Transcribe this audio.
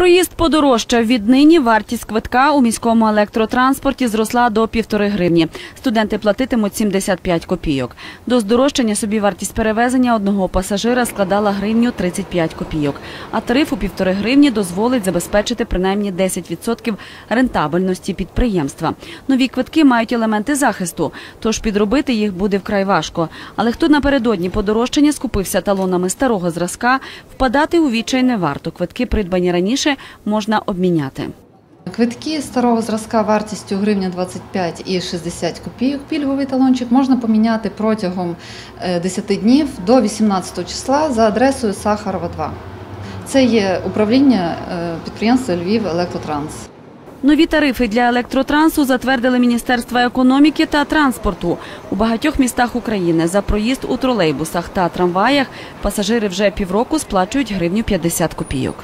Проїзд подорожчав. Віднині вартість квитка у міському електротранспорті зросла до півтори гривні. Студенти платитимуть 75 копійок. До здорожчання собі вартість перевезення одного пасажира складала гривню 35 копійок. А тариф у півтори гривні дозволить забезпечити принаймні 10% рентабельності підприємства. Нові квитки мають елементи захисту, тож підробити їх буде вкрай важко. Але хто напередодні подорожчання скупився талонами старого зразка, впадати у відчай не варто. Квитки придбані раніше можна обміняти. Квитки старого зразка вартістю гривня 25 і 60 копійок. Пільговий талончик можна поміняти протягом е, 10 днів до 18 числа за адресою Сахарова 2. Це є управління е, підприємства Львів Електротранс. Нові тарифи для електротрансу затвердили Міністерство економіки та транспорту. У багатьох містах України за проїзд у тролейбусах та трамваях пасажири вже півроку сплачують гривню 50 копійок.